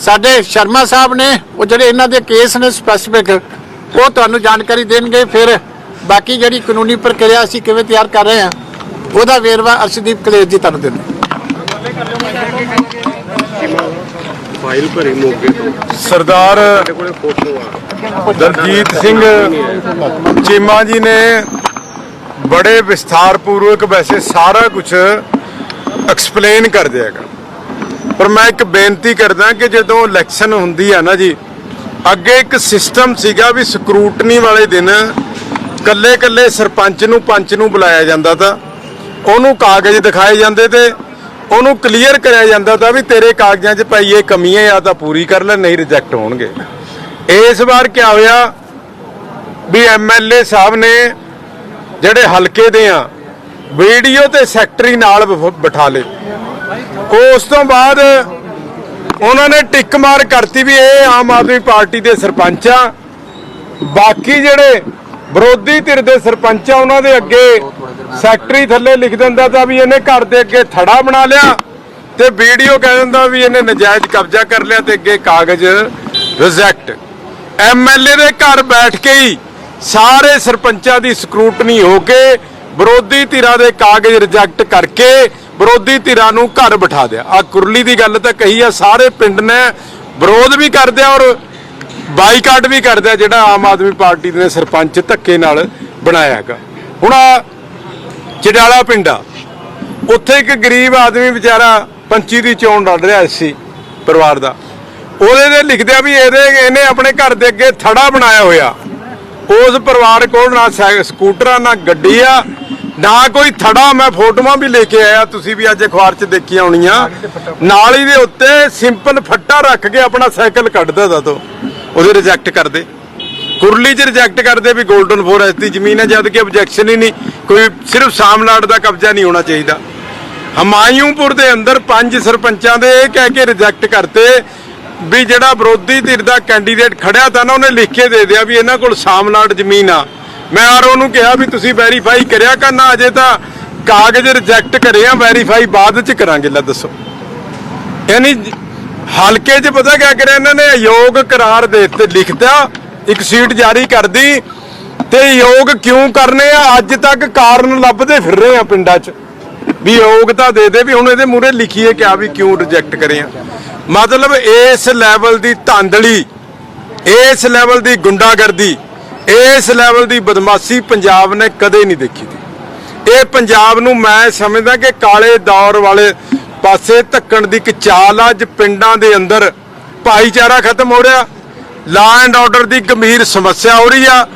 ਸਾਡੇ ਸ਼ਰਮਾ ਸਾਹਿਬ ਨੇ ਉਹ ਜਿਹੜੇ ਇਹਨਾਂ ਦੇ ਕੇਸ ਨੇ ਸਪੈਸੀਫਿਕ ਉਹ ਤੁਹਾਨੂੰ ਜਾਣਕਾਰੀ ਦੇਣਗੇ। ਫਿਰ ਬਾਕੀ ਜਿਹੜੀ ਕਾਨੂੰਨੀ ਪ੍ਰਕਿਰਿਆ ਅਸੀਂ ਕਿਵੇਂ ਤਿਆਰ ਕਰ ਰਹੇ ਹਾਂ ਉਹਦਾ ਵੇਰਵਾ ਅਰਸ਼ਦੀਪ ਕਲੇਰ ਜੀ ਤੁਹਾਨੂੰ ਦਿੰਦੇ ਫਾਈਲ ਭਰੀ ਮੋਗੇ ਤੋਂ। ਸਰਦਾਰ ਦਲਜੀਤ ਸਿੰਘ ਚੀਮਾ ਜੀ ਨੇ ਬੜੇ ਵਿਸਥਾਰ ਪੂਰਵਕ ਵੈਸੇ ਸਾਰਾ ਕੁਝ ਐਕਸਪਲੇਨ ਕਰ ਦਿਆਗਾ ਪਰ ਮੈਂ ਇੱਕ ਬੇਨਤੀ ਕਰਦਾ ਕਿ ਜਦੋਂ ਇਲੈਕਸ਼ਨ ਹੁੰਦੀ ਆ ਨਾ ਜੀ, ਅੱਗੇ ਇੱਕ ਸਿਸਟਮ ਸੀਗਾ ਵੀ ਸਕਰੂਟਨੀ ਵਾਲੇ ਦਿਨ ਕੱਲੇ ਕੱਲੇ ਸਰਪੰਚ ਨੂੰ ਪੰਚ ਨੂੰ ਬੁਲਾਇਆ ਜਾਂਦਾ ਤਾਂ, ਉਹਨੂੰ ਕਾਗਜ਼ ਦਿਖਾਏ ਜਾਂਦੇ ਤੇ ਉਹਨੂੰ ਕਲੀਅਰ ਕਰਿਆ ਜਾਂਦਾ ਤਾਂ ਵੀ ਤੇਰੇ ਕਾਗਜ਼ਾਂ 'ਚ ਭਾਈ ਇਹ ਕਮੀ ਹੈ, ਜਾਂ ਤਾਂ ਪੂਰੀ ਕਰ ਲੈ, ਨਹੀਂ ਰਿਜੈਕਟ ਹੋਣਗੇ। ਇਸ ਵਾਰ ਕੀ ਹੋਇਆ ਵੀ ਐਮਐਲਏ ਸਾਹਿਬ ਨੇ ਜਿਹੜੇ ਹਲਕੇ ਦੇ ਆ, ਵੀਡੀਓ ਤੇ ਸੈਕਟਰੀ ਨਾਲ ਬਿਠਾ ਲਏ ਉਸ ਤੋਂ ਬਾਅਦ ਉਹਨਾਂ ਨੇ ਟਿੱਕ ਮਾਰ ਕਰਤੀ ਵੀ ਇਹ ਆਮ ਆਦਮੀ ਪਾਰਟੀ ਦੇ ਸਰਪੰਚ ਆ। ਬਾਕੀ ਜਿਹੜੇ ਵਿਰੋਧੀ ਧਿਰ ਦੇ ਸਰਪੰਚ ਆ, ਉਹਨਾਂ ਦੇ ਅੱਗੇ ਸੈਕਟਰੀ ਥੱਲੇ ਲਿਖ ਦਿੰਦਾ ਤਾਂ ਵੀ ਇਹਨੇ ਘਰ ਦੇ ਅੱਗੇ ਥੜਾ ਬਣਾ ਲਿਆ ਤੇ ਵੀਡੀਓ ਕਹਿ ਦਿੰਦਾ ਵੀ ਇਹਨੇ ਨਜਾਇਜ਼ ਕਬਜ਼ਾ ਕਰ ਲਿਆ ਤੇ ਅੱਗੇ ਕਾਗਜ਼ ਰਿਜੈਕਟ। ਐਮਐਲਏ ਦੇ ਘਰ ਬੈਠ ਕੇ ਹੀ ਸਾਰੇ ਸਰਪੰਚਾਂ ਦੀ ਸਕਰੂਟਨੀ ਹੋ ਕੇ ਵਿਰੋਧੀ ਧਿਰਾਂ ਦੇ ਕਾਗਜ਼ ਰਿਜੈਕਟ ਕਰਕੇ ਵਿਰੋਧੀ ਧਿਰਾਂ ਨੂੰ ਘਰ ਬਿਠਾ ਦਿਆ। ਆ ਕੁਰਲੀ ਦੀ ਗੱਲ ਤਾਂ ਕਹੀ ਆ, ਸਾਰੇ ਪਿੰਡ ਨੇ ਵਿਰੋਧ ਵੀ ਕਰਦੇ ਆ ਔਰ ਬਾਈਕਾਟ ਵੀ ਕਰਦੇ ਆ ਜਿਹੜਾ ਆਮ ਆਦਮੀ ਪਾਰਟੀ ਦੇ ਸਰਪੰਚ ਧੱਕੇ ਨਾਲ ਬਣਾਇਆ ਹੈਗਾ। ਹੁਣ ਆਹ ਪਿੰਡ ਆ, ਉੱਥੇ ਇੱਕ ਗਰੀਬ ਆਦਮੀ ਵਿਚਾਰਾ ਪੰਚੀ ਦੀ ਚੋਣ ਲੜ ਰਿਹਾ ਸੀ ਪਰਿਵਾਰ ਦਾ। ਉਹਦੇ ਤੇ ਲਿਖਦਿਆ ਵੀ ਇਹਦੇ ਇਹਨੇ ਆਪਣੇ ਘਰ ਦੇ ਅੱਗੇ ਥੜਾ ਬਣਾਇਆ ਹੋਇਆ। ਉਸ ਪਰਿਵਾਰ ਕੋਲ ਨਾ ਸਾਈ- ਸਕੂਟਰ ਆ ਨਾ ਗੱਡੀ ਆ ਨਾ ਕੋਈ ਥੜਾ, ਮੈਂ ਫੋਟੋਆਂ ਵੀ ਲੈ ਕੇ ਆਇਆ, ਤੁਸੀਂ ਵੀ ਅੱਜ ਅਖਬਾਰ 'ਚ ਦੇਖੀਆਂ ਹੋਣੀਆਂ। ਨਾਲੀ ਦੇ ਉੱਤੇ ਸਿੰਪਲ ਫੱਟਾ ਰੱਖ ਕੇ ਆਪਣਾ ਸਾਈਕਲ ਕੱਢਦਾ ਦਾ ਤੋਂ। ਉਹਦੇ ਰਿਜੈਕਟ ਕਰਦੇ। ਕੁਰਲੀ 'ਚ ਰਿਜੈਕਟ ਕਰਦੇ ਵੀ 골ਡਨ ਫੋਰੈਸਟ ਦੀ ਜ਼ਮੀਨ ਹੈ, ਜਦ ਕਿ ਆਬਜੈਕਸ਼ਨ ਹੀ ਨਹੀਂ। ਕੋਈ ਸਿਰਫ ਸਾਮਲਾਟ ਦਾ ਕਬਜ਼ਾ ਨਹੀਂ ਹੋਣਾ ਚਾਹੀਦਾ। ਹਮਾਇੂਪੁਰ ਦੇ ਅੰਦਰ ਪੰਜ ਸਰਪੰਚਾਂ ਦੇ ਇਹ ਕਹਿ ਕੇ ਰਿਜੈਕਟ ਕਰਤੇ ਵੀ ਜਿਹੜਾ ਵਿਰੋਧੀ ਧਿਰ ਦਾ ਕੈਂਡੀਡੇਟ ਖੜਿਆ ਤਾਂ ਨਾ ਉਹਨੇ ਲਿਖ ਕੇ ਦੇ ਦਿਆ ਵੀ ਇਹਨਾਂ ਕੋਲ ਸਾਮਲਾਟ ਜ਼ਮੀਨ ਆ। ਮੈਂ ਆਰਓ ਨੂੰ ਕਿਹਾ ਵੀ ਤੁਸੀਂ ਵੈਰੀਫਾਈ ਕਰਿਆ ਕਰਨਾ ਅਜੇ ਤਾਂ ਕਾਗਜ਼ ਰਿਜੈਕਟ ਕਰੇ ਆ ਵੈਰੀਫਾਈ ਬਾਅਦ ਚ ਕਰਾਂਗੇ, ਲੈ ਦੱਸੋ। ਯਾਨੀ ਹਲਕੇ 'ਚ ਪਤਾ ਕਿਆ ਕਰਿਆ ਇਹਨਾਂ ਨੇ? ਯੋਗ ਕਰਾਰ ਦੇ ਦਿੱਤੇ, ਲਿਖਤਾ, ਇੱਕ ਸੀਟ ਜਾਰੀ ਕਰਦੀ ਤੇ ਯੋਗ ਕਿਉਂ ਕਰਨੇ ਆ? ਅੱਜ ਤੱਕ ਕਾਰਨ ਲੱਭਦੇ ਫਿਰ ਰਹੇ ਆ ਪਿੰਡਾਂ 'ਚ। ਵੀ ਯੋਗਤਾ ਦੇ ਦੇ, ਵੀ ਹੁਣ ਇਹਦੇ ਮੂਰੇ ਲਿਖੀਏ ਕਿਆ ਵੀ ਕਿਉਂ ਰਿਜੈਕਟ ਕਰੇ ਆ। ਮਤਲਬ ਇਸ ਲੈਵਲ ਦੀ ਧਾਂਦਲੀ, ਇਸ ਲੈਵਲ ਦੀ ਗੁੰਡਾਗਰਦੀ ਇਸ ਲੈਵਲ ਦੀ ਬਦਮਾਸ਼ੀ ਪੰਜਾਬ ਨੇ ਕਦੇ ਨਹੀਂ ਦੇਖੀ ਤੀ ਇਹ ਪੰਜਾਬ ਨੂੰ ਮੈਂ ਸਮਝਦਾ ਕਿ ਕਾਲੇ ਦੌਰ ਵਾਲੇ ਪਾਸੇ ਧੱਕਣ ਦੀ ਇੱਕ ਚਾਲ ਆ, ਅੱਜ ਪਿੰਡਾਂ ਦੇ ਅੰਦਰ ਭਾਈਚਾਰਾ ਖਤਮ ਹੋ ਰਿਹਾ। ਲਾ ਐਂਡ ਆਰਡਰ ਦੀ ਗੰਭੀਰ ਸਮੱਸਿਆ ਹੋ ਰਹੀ ਆ।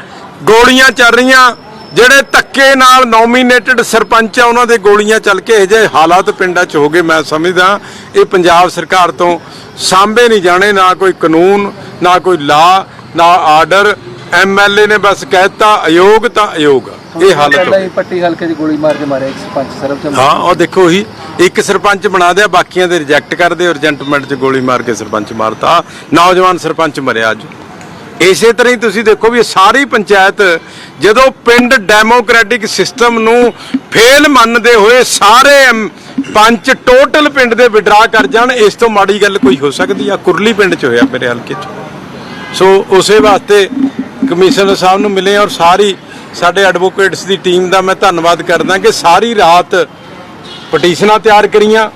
ਗੋਲੀਆਂ ਚੱਲ ਰਹੀਆਂ। ਜਿਹੜੇ ਧੱਕੇ ਨਾਲ ਨੋਮੀਨੇਟਡ ਸਰਪੰਚ ਆ, ਉਹਨਾਂ ਦੇ ਗੋਲੀਆਂ ਚੱਲ ਕੇ ਇਹ ਜਿਹੇ ਹਾਲਾਤ ਪਿੰਡਾਂ 'ਚ ਹੋ ਗਏ। ਮੈਂ ਸਮਝਦਾ ਇਹ ਪੰਜਾਬ ਸਰਕਾਰ ਤੋਂ ਸਾਂਭੇ ਨਹੀਂ ਜਾਣੇ ਨਾ ਕੋਈ ਕਾਨੂੰਨ, ਨਾ ਕੋਈ ਲਾ ਨਾ ਆਰਡਰ ਐਮਐਲਏ ਨੇ ਬਸ ਕਹਿਤਾ ਅਯੋਗ ਤਾਂ ਅਯੋਗ ਆ। ਇਹ ਹਾਲਤ ਹੋ ਪਹਿਲਾਂ ਗਈ। ਹੀ ਪੱਟੀ ਹਲਕੇ ਦੀ ਗੋਲੀ ਮਾਰ ਕੇ ਮਾਰਿਆ ਇੱਕ ਸਰਪੰਚ ਸਰਬਜਨ ਹਾਂ ਉਹ ਦੇਖੋ ਹੀ ਇੱਕ ਸਰਪੰਚ ਬਣਾ ਦਿਆ ਬਾਕੀਆਂ ਦੇ ਰਿਜੈਕਟ ਕਰਦੇ ਔਰ 'ਚ ਗੋਲੀ ਮਾਰ ਕੇ ਸਰਪੰਚ ਮਾਰਤਾ। ਨੌਜਵਾਨ ਸਰਪੰਚ ਮਰਿਆ ਅੱਜ। ਇਸੇ ਤਰ੍ਹਾਂ ਹੀ ਤੁਸੀਂ ਦੇਖੋ ਵੀ ਸਾਰੀ ਪੰਚਾਇਤ ਜਦੋਂ ਪਿੰਡ ਡੈਮੋਕ੍ਰੈਟਿਕ ਸਿਸਟਮ ਨੂੰ ਫੇਲ ਮੰਨਦੇ ਹੋਏ ਸਾਰੇ ਐਮ- ਪੰਚ ਟੋਟਲ ਪਿੰਡ ਦੇ ਵਿਡਰਾ ਕਰ ਜਾਣ ਇਸ ਤੋਂ ਮਾੜੀ ਗੱਲ ਕੋਈ ਹੋ ਸਕਦੀ ਆ? ਕੁਰਲੀ ਪਿੰਡ 'ਚ ਹੋਇਆ ਮੇਰੇ ਹਲਕੇ 'ਚ। ਸੋ ਉਸੇ ਵਾਸਤੇ ਕਮਿਸ਼ਨਰ ਸਾਹਿਬ ਨੂੰ ਮਿਲੇ ਔਰ ਸਾਰੀ ਸਾਡੇ ਐਡਵੋਕੇਟਸ ਦੀ ਟੀਮ ਦਾ ਮੈਂ ਧੰਨਵਾਦ ਕਰਦਾ ਕਿ ਸਾਰੀ ਰਾਤ ਪਟੀਸ਼ਨਾਂ ਤਿਆਰ ਕਰੀਆਂ,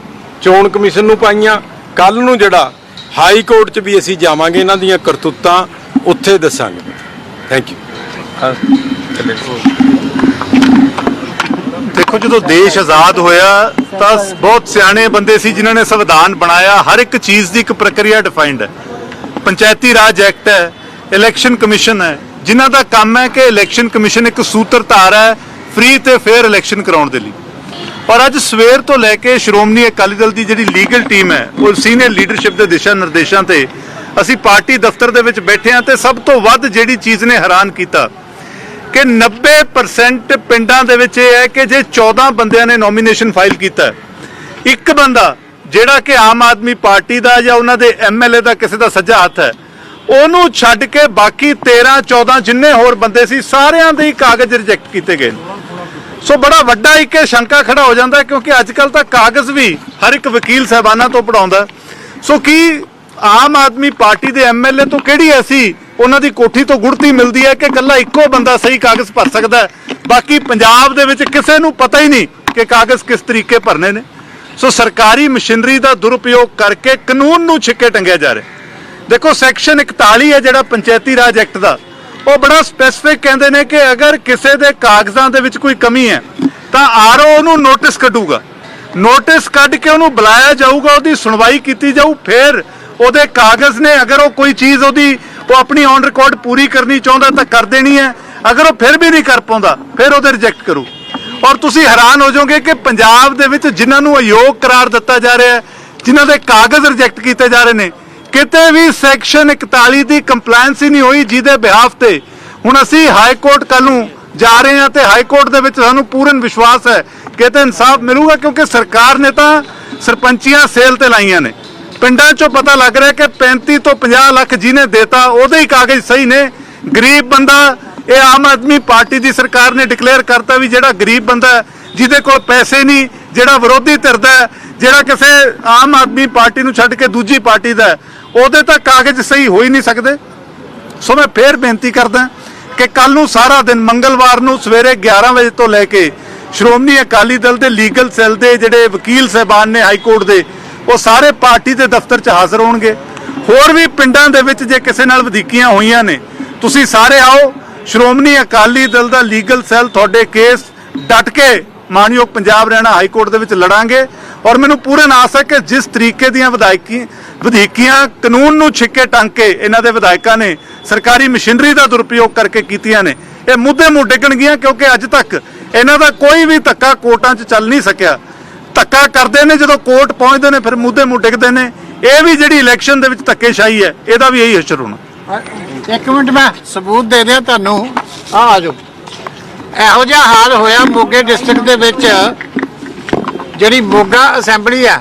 ਚੋਣ ਕਮਿਸ਼ਨ ਨੂੰ ਪਾਈਆਂ। ਕੱਲ ਨੂੰ ਜਿਹੜਾ ਹਾਈ ਕੋਰਟ 'ਚ ਵੀ ਅਸੀਂ ਜਾਵਾਂਗੇ ਇਹਨਾਂ ਦੀਆਂ ਕਰਤੂਤਾਂ, ਉੱਥੇ ਦੱਸਾਂਗੇ ਥੈਂਕ ਯੂ ਦੇਖੋ, ਜਦੋਂ ਦੇਸ਼ ਆਜ਼ਾਦ ਹੋਇਆ, ਤਾਂ ਬਹੁਤ ਸਿਆਣੇ ਬੰਦੇ ਸੀ ਜਿਨ੍ਹਾਂ ਨੇ ਸੰਵਿਧਾਨ ਬਣਾਇਆ। ਹਰ ਇੱਕ ਚੀਜ਼ ਦੀ ਇੱਕ ਪ੍ਰਕਿਰਿਆ ਡਿਫਾਈਨਡ ਹੈ। ਪੰਚਾਇਤੀ ਰਾਜ ਐਕਟ ਹੈ। ਇਲੈਕਸ਼ਨ ਕਮਿਸ਼ਨ ਹੈ। ਜਿਨ੍ਹਾਂ ਦਾ ਕੰਮ ਹੈ ਕਿ ਇਲੈਕਸ਼ਨ ਕਮਿਸ਼ਨ ਇੱਕ ਸੂਤਰਧਾਰ ਹੈ ਫ੍ਰੀ ਤੇ ਫੇਅਰ ਇਲੈਕਸ਼ਨ ਕਰਾਉਣ ਦੇ ਲਈ। ਔਰ ਅੱਜ ਸਵੇਰ ਤੋਂ ਲੈ ਕੇ ਸ਼੍ਰੋਮਣੀ ਅਕਾਲੀ ਦਲ ਦੀ ਜਿਹੜੀ ਲੀਗਲ ਟੀਮ ਹੈ, ਉਹ ਸੀਨੀਅਰ ਲੀਡਰਸ਼ਿਪ ਦੇ ਦਿਸ਼ਾ ਨਿਰਦੇਸ਼ਾਂ ਤੇ ਅਸੀਂ ਪਾਰਟੀ ਦਫ਼ਤਰ ਦੇ ਵਿੱਚ ਬੈਠੇ ਹਾਂ ਤੇ ਸਭ ਤੋਂ ਵੱਧ ਜਿਹੜੀ ਚੀਜ਼ ਨੇ ਹੈਰਾਨ ਕੀਤਾ ਕਿ 90% ਪਿੰਡਾਂ ਦੇ ਵਿੱਚ ਇਹ ਹੈ ਕਿ ਜੇ 14 ਬੰਦਿਆਂ ਨੇ ਨੋਮੀਨੇਸ਼ਨ ਫਾਈਲ ਕੀਤਾ ਇੱਕ ਬੰਦਾ ਜਿਹੜਾ ਕਿ ਆਮ ਆਦਮੀ ਪਾਰਟੀ ਦਾ ਜਾਂ ਉਹਨਾਂ ਦੇ ਐਮਐਲਏ ਦਾ ਕਿਸੇ ਦਾ ਸੱਜਾ ਹੱਥ ਹੈ ਉਹਨੂੰ ਛੱਡ ਕੇ ਬਾਕੀ 13 14 ਜਿੰਨੇ ਹੋਰ ਬੰਦੇ ਸੀ, ਸਾਰਿਆਂ ਦੇ ਹੀ ਕਾਗਜ਼ ਰਿਜੈਕਟ ਕੀਤੇ ਗਏ ਨੇ। ਸੋ ਬੜਾ ਵੱਡਾ ਇੱਕ ਸ਼ੰਕਾ ਖੜਾ ਹੋ ਜਾਂਦਾ ਕਿਉਂਕਿ ਅੱਜ ਕੱਲ ਤਾਂ ਕਾਗਜ਼ ਵੀ ਹਰ ਇੱਕ ਵਕੀਲ ਸਾਹਿਬਾਨਾਂ ਤੋਂ ਪੜਾਉਂਦਾ ਸੋ ਕੀ ਆਮ ਆਦਮੀ ਪਾਰਟੀ ਦੇ ਐਮਐਲਏ ਤੋਂ ਕਿਹੜੀ ਐਸੀ ਉਹਨਾਂ ਦੀ ਕੋਠੀ ਤੋਂ ਗੁੜਤੀ ਮਿਲਦੀ ਹੈ ਕਿ ਕੱਲਾ ਇੱਕੋ ਬੰਦਾ ਸਹੀ ਕਾਗਜ਼ ਭਰ ਸਕਦਾ ਬਾਕੀ ਪੰਜਾਬ ਦੇ ਵਿੱਚ ਕਿਸੇ ਨੂੰ ਪਤਾ ਹੀ ਨਹੀਂ ਕਿ ਕਾਗਜ਼ ਕਿਸ ਤਰੀਕੇ ਭਰਨੇ ਨੇ। ਸੋ ਸਰਕਾਰੀ ਮਸ਼ੀਨਰੀ ਦਾ ਦੁਰਉਪਯੋਗ ਕਰਕੇ ਕਾਨੂੰਨ ਨੂੰ ਛਿੱਕੇ ਟੰਗਿਆ ਜਾ ਰਿਹਾ ਦੇਖੋ ਸੈਕਸ਼ਨ 41 ਹੈ ਜਿਹੜਾ ਪੰਚਾਇਤੀ ਰਾਜ ਐਕਟ ਦਾ। ਉਹ ਬੜਾ ਸਪੈਸੀਫਿਕ ਕਹਿੰਦੇ ਨੇ ਕਿ ਅਗਰ ਕਿਸੇ ਦੇ ਕਾਗਜ਼ਾਂ ਦੇ ਵਿੱਚ ਕੋਈ ਕਮੀ ਹੈ, ਤਾਂ ਆਰਓ ਉਹਨੂੰ ਨੋਟਿਸ ਕੱਢੂਗਾ। ਨੋਟਿਸ ਕੱਢ ਕੇ ਉਹਨੂੰ ਬੁਲਾਇਆ ਜਾਊਗਾ, ਉਹਦੀ ਸੁਣਵਾਈ ਕੀਤੀ ਜਾਊ, ਫਿਰ ਉਹਦੇ ਕਾਗਜ਼ ਨੇ ਅਗਰ ਉਹ ਕੋਈ ਚੀਜ਼ ਉਹਦੀ, ਉਹ ਆਪਣੀ ਔਨ ਰਿਕਾਰਡ ਪੂਰੀ ਕਰਨੀ ਚਾਹੁੰਦਾ ਤਾਂ ਕਰ ਦੇਣੀ ਹੈ। ਅਗਰ ਉਹ ਫਿਰ ਵੀ ਨਹੀਂ ਕਰ ਪਾਉਂਦਾ, ਫਿਰ ਉਹਦੇ ਰਿਜੈਕਟ ਕਰੂ। ਔਰ ਤੁਸੀਂ ਹੈਰਾਨ ਹੋ ਜਾਓਗੇ ਕਿ ਪੰਜਾਬ ਦੇ ਵਿੱਚ ਜਿਨ੍ਹਾਂ ਨੂੰ ਅਯੋਗ ਕਰਾਰ ਦਿੱਤਾ ਜਾ ਰਿਹਾ ਹੈ, ਜਿਨ੍ਹਾਂ ਦੇ ਕਾਗਜ਼ ਰਿਜੈਕਟ ਕੀਤੇ ਜਾ ਰਹੇ ਨੇ ਕਿਤੇ ਵੀ ਸੈਕਸ਼ਨ 41 ਦੀ ਕੰਪਲਾਈਂਸ ਹੀ ਨਹੀਂ ਹੋਈ ਜਿਹਦੇ ਬਿਹਾਫ ਤੇ। ਹੁਣ ਅਸੀਂ ਹਾਈ ਕੋਰਟ ਕੱਲ ਨੂੰ ਜਾ ਰਹੇ ਹਾਂ ਤੇ ਹਾਈ ਕੋਰਟ ਦੇ ਵਿੱਚ ਸਾਨੂੰ ਪੂਰਨ ਵਿਸ਼ਵਾਸ ਹੈ ਕਿ ਤੇ ਇਨਸਾਫ ਮਿਲੂਗਾ ਕਿਉਂਕਿ ਸਰਕਾਰ ਨੇ ਤਾਂ ਸਰਪੰਚੀਆਂ ਸੇਲ ਤੇ ਲਾਈਆਂ ਨੇ। ਪਿੰਡਾਂ 'ਚੋਂ ਪਤਾ ਲੱਗ ਰਿਹਾ ਕਿ 35 ਤੋਂ 50 ਲੱਖ ਜਿਹਨੇ ਦੇਤਾ, ਉਹਦੇ ਹੀ ਕਾਗਜ਼ ਸਹੀ ਨੇ। ਗਰੀਬ ਬੰਦਾ, ਇਹ ਆਮ ਆਦਮੀ ਪਾਰਟੀ ਦੀ ਸਰਕਾਰ ਨੇ ਡਿਕਲੇਅਰ ਕਰਤਾ ਵੀ ਜਿਹੜਾ ਗਰੀਬ ਬੰਦਾ ਜਿਹਦੇ ਕੋਲ ਪੈਸੇ ਨਹੀਂ, ਜਿਹੜਾ ਵਿਰੋਧੀ ਧਿਰ ਦਾ ਜਿਹੜਾ ਕਿਸੇ ਆਮ ਆਦਮੀ ਪਾਰਟੀ ਨੂੰ ਛੱਡ ਕੇ ਦੂਜੀ ਪਾਰਟੀ ਦਾ ਉਹਦੇ ਤਾਂ ਕਾਗਜ਼ ਸਹੀ ਹੋ ਹੀ ਨਹੀਂ ਸਕਦੇ। ਸੋ ਮੈਂ ਫੇਰ ਬੇਨਤੀ ਕਰਦਾ ਕਿ ਕੱਲ ਨੂੰ ਸਾਰਾ ਦਿਨ ਮੰਗਲਵਾਰ ਨੂੰ ਸਵੇਰੇ 11 ਵਜੇ ਤੋਂ ਲੈ ਕੇ ਸ਼੍ਰੋਮਣੀ ਅਕਾਲੀ ਦਲ ਦੇ ਲੀਗਲ ਸੈੱਲ ਦੇ ਜਿਹੜੇ ਵਕੀਲ ਸਹਿਬਾਨ ਨੇ ਹਾਈ ਕੋਰਟ ਦੇ, ਉਹ ਸਾਰੇ ਪਾਰਟੀ ਦੇ ਦਫ਼ਤਰ 'ਚ ਹਾਜ਼ਰ ਹੋਣਗੇ। ਹੋਰ ਵੀ ਪਿੰਡਾਂ ਦੇ ਵਿੱਚ ਜੇ ਕਿਸੇ ਨਾਲ ਵਧੀਕੀਆਂ ਹੋਈਆਂ ਨੇ, ਤੁਸੀਂ ਸਾਰੇ ਆਓ, ਸ਼੍ਰੋਮਣੀ ਅਕਾਲੀ ਦਲ ਦਾ ਲੀਗਲ ਸੈੱਲ ਤੁਹਾਡੇ ਕੇਸ ਡਟ ਕੇ ਮਾਨਯੋਗ ਪੰਜਾਬ ਹਰਿਆਣਾ ਹਾਈ ਕੋਰਟ ਦੇ ਵਿੱਚ ਲੜਾਂਗੇ। ਔਰ ਮੈਨੂੰ ਪੂਰਨ ਆਸ ਹੈ ਕਿ ਜਿਸ ਤਰੀਕੇ ਦੀਆਂ ਵਿਧਾਇਕੀ ਵਧੀਕੀਆਂ ਕਾਨੂੰਨ ਨੂੰ ਛਿੱਕੇ ਟੰਗ ਕੇ ਇਹਨਾਂ ਦੇ ਵਿਧਾਇਕਾਂ ਨੇ ਸਰਕਾਰੀ ਮਸ਼ੀਨਰੀ ਦਾ ਦੁਰਪਯੋਗ ਕਰਕੇ ਕੀਤੀਆਂ ਨੇ, ਇਹ ਮੁੱਦੇ ਮੂੰਹ ਡਿੱਗਣਗੀਆਂ ਕਿਉਂਕਿ ਅੱਜ ਤੱਕ ਇਹਨਾਂ ਦਾ ਕੋਈ ਵੀ ਧੱਕਾ ਕੋਰਟਾਂ 'ਚ ਚੱਲ ਨਹੀਂ ਸਕਿਆ। ਧੱਕਾ ਕਰਦੇ ਨੇ, ਜਦੋਂ ਕੋਰਟ ਪਹੁੰਚਦੇ ਨੇ, ਫਿਰ ਮੁੱਦੇ ਮੂੰਹ ਡਿੱਗਦੇ ਨੇ। ਇਹ ਵੀ ਜਿਹੜੀ ਇਲੈਕਸ਼ਨ ਦੇ ਵਿੱਚ ਧੱਕੇਸ਼ਾਹੀ ਹੈ, ਇਹਦਾ ਵੀ ਇਹੀ ਹਸ਼ਰ ਹੋਣਾ। ਇੱਕ ਮਿੰਟ ਮੈਂ ਸਬੂਤ ਦੇ ਦਿਆਂ ਤੁਹਾਨੂੰ। ਆ ਆ ਜਾਓ। ਇਹੋ ਜਿਹਾ ਹਾਲ ਹੋਇਆ ਮੋਗੇ ਡਿਸਟ੍ਰਿਕਟ ਦੇ ਵਿੱਚ। ਜਿਹੜੀ ਮੋਗਾ ਅਸੈਂਬਲੀ ਆ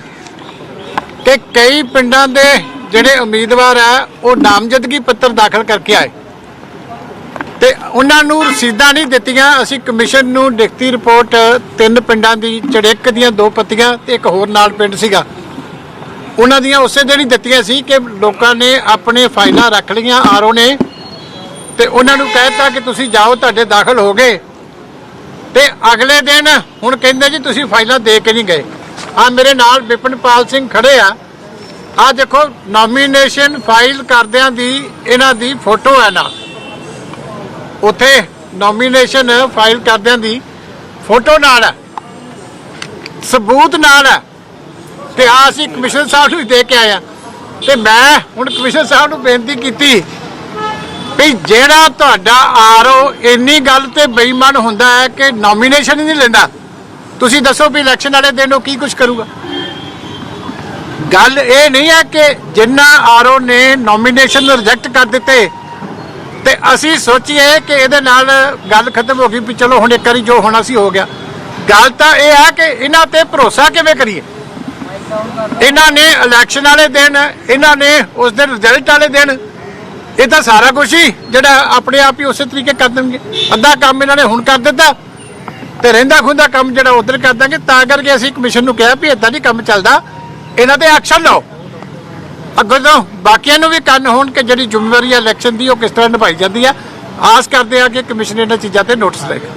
ਕਿ ਕਈ ਪਿੰਡਾਂ ਦੇ ਜਿਹੜੇ ਉਮੀਦਵਾਰ ਆ, ਉਹ ਨਾਮਜ਼ਦਗੀ ਪੱਤਰ ਦਾਖਲ ਕਰਕੇ ਆਏ। ਤੇ ਉਹਨਾਂ ਨੂੰ ਰਸੀਦਾਂ ਨਹੀਂ ਦਿੱਤੀਆਂ। ਅਸੀਂ ਕਮਿਸ਼ਨ ਨੂੰ ਲਿਖਤੀ ਰਿਪੋਰਟ, ਤਿੰਨ ਪਿੰਡਾਂ ਦੀ ਚੜਿੱਕ ਦੀਆਂ ਦੋ ਪੱਤੀਆਂ ਤੇ ਇੱਕ ਹੋਰ ਨਾਲ ਪਿੰਡ ਸੀਗਾ। ਉਹਨਾਂ ਦੀਆਂ ਉਸੇ ਦਿਨ ਹੀ ਦਿੱਤੀਆਂ ਸੀ ਕਿ ਲੋਕਾਂ ਨੇ ਆਪਣੇ ਫਾਈਲਾਂ ਰੱਖ ਲਈਆਂ ਆਰਓ ਨੇ ਤੇ ਉਹਨਾਂ ਨੂੰ ਕਹਿਤਾ ਕਿ ਤੁਸੀਂ ਜਾਓ, ਤੁਹਾਡੇ ਦਾਖਲ ਹੋ ਗਏ। ਤੇ ਅਗਲੇ ਦਿਨ ਹੁਣ ਕਹਿੰਦੇ ਜੀ ਤੁਸੀਂ ਫਾਈਲਾਂ ਦੇ ਕੇ ਨਹੀਂ ਗਏ। ਆ ਮੇਰੇ ਨਾਲ ਵਿਪਨਪਾਲ ਸਿੰਘ ਖੜੇ ਆ। ਆ ਦੇਖੋ ਨੋਮੀਨੇਸ਼ਨ ਫਾਈਲ ਕਰਦਿਆਂ ਦੀ ਇਹਨਾਂ ਦੀ ਫੋਟੋ ਹੈ ਨਾ। ਉੱਥੇ ਨੋਮੀਨੇਸ਼ਨ ਫਾਈਲ ਕਰਦਿਆਂ ਦੀ ਫੋਟੋ ਨਾਲ ਹੈ। ਸਬੂਤ ਨਾਲ ਹੈ। ਤੇ ਆ ਅਸੀਂ ਕਮਿਸ਼ਨਰ ਸਾਹਿਬ ਨੂੰ ਵੀ ਦੇ ਕੇ ਆਏ ਆ। ਤੇ ਮੈਂ ਹੁਣ ਕਮਿਸ਼ਨਰ ਸਾਹਿਬ ਨੂੰ ਬੇਨਤੀ ਕੀਤੀ ਵੀ ਜਿਹੜਾ ਤੁਹਾਡਾ ਆਰਓ ਇੰਨੀ ਗੱਲ ਤੇ ਬੇਈਮਾਨ ਹੁੰਦਾ ਹੈ ਕਿ ਨੋਮੀਨੇਸ਼ਨ ਹੀ ਨਹੀਂ ਲੈਂਦਾ। ਤੁਸੀਂ ਦੱਸੋ ਵੀ ਇਲੈਕਸ਼ਨ ਵਾਲੇ ਦਿਨ ਉਹ ਕੀ ਕੁਝ ਕਰੂਗਾ? ਗੱਲ ਇਹ ਨਹੀਂ ਹੈ ਕਿ ਜਿੰਨਾ ਆਰਓ ਨੇ ਨੋਮੀਨੇਸ਼ਨ ਰਿਜੈਕਟ ਕਰ ਦਿੱਤੇ, ਤੇ ਅਸੀਂ ਸੋਚੀਏ ਕਿ ਇਹਦੇ ਨਾਲ ਗੱਲ ਖਤਮ ਹੋ ਗਈ ਵੀ ਚਲੋ ਹੁਣ ਇੱਕ ਵਾਰੀ ਜੋ ਹੋਣਾ ਸੀ ਹੋ ਗਿਆ। ਗੱਲ ਤਾਂ ਇਹ ਹੈ ਕਿ ਇਹਨਾਂ ਤੇ ਭਰੋਸਾ ਕਿਵੇਂ ਕਰੀਏ? ਇਹਨਾਂ ਨੇ ਇਲੈਕਸ਼ਨ ਵਾਲੇ ਦਿਨ, ਇਹਨਾਂ ਨੇ ਉਸ ਦਿਨ ਰਿਜ਼ਲਟ ਵਾਲੇ ਦਿਨ ਇਹ ਤਾਂ ਸਾਰਾ ਕੁਝ ਹੀ ਜਿਹੜਾ ਆਪਣੇ ਆਪ ਹੀ ਉਸੇ ਤਰੀਕੇ ਕਰ ਦੇਣਗੇ। ਅੱਧਾ ਕੰਮ ਇਹਨਾਂ ਨੇ ਹੁਣ ਕਰ ਦਿੱਤਾ ਤੇ ਰਹਿੰਦਾ ਖੁੰਦਾ ਕੰਮ ਜਿਹੜਾ ਉਧਰ ਕਰ ਦਾਂਗੇ। ਤਾਂ ਕਰਕੇ ਅਸੀਂ ਕਮਿਸ਼ਨ ਨੂੰ ਕਿਹਾ ਵੀ ਇਦਾਂ ਨਹੀਂ ਕੰਮ ਚੱਲਦਾ। ਇਹਨਾਂ ਤੇ ਐਕਸ਼ਨ ਲਓ। ਅੱਗੋਂ ਤੋਂ ਬਾਕੀਆਂ ਨੂੰ ਵੀ ਕੰਨ ਹੋਣ ਕਿ ਜਿਹੜੀ ਜ਼ਿੰਮੇਵਾਰੀ ਹੈ ਇਲੈਕਸ਼ਨ ਦੀ, ਉਹ ਕਿਸ ਤਰ੍ਹਾਂ ਨਿਭਾਈ ਜਾਂਦੀ ਹੈ ਆਸ ਕਰਦੇ ਆ ਕਿ ਕਮਿਸ਼ਨ ਇਹਨਾਂ ਚੀਜ਼ਾਂ ਤੇ ਨੋਟਿਸ ਲਏਗਾ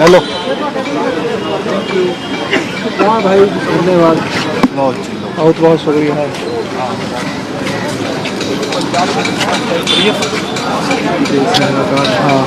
हेलो। हाँ भाई धन्यवाद। बहुत बहुत बहुत शुक्रिया। हाँ।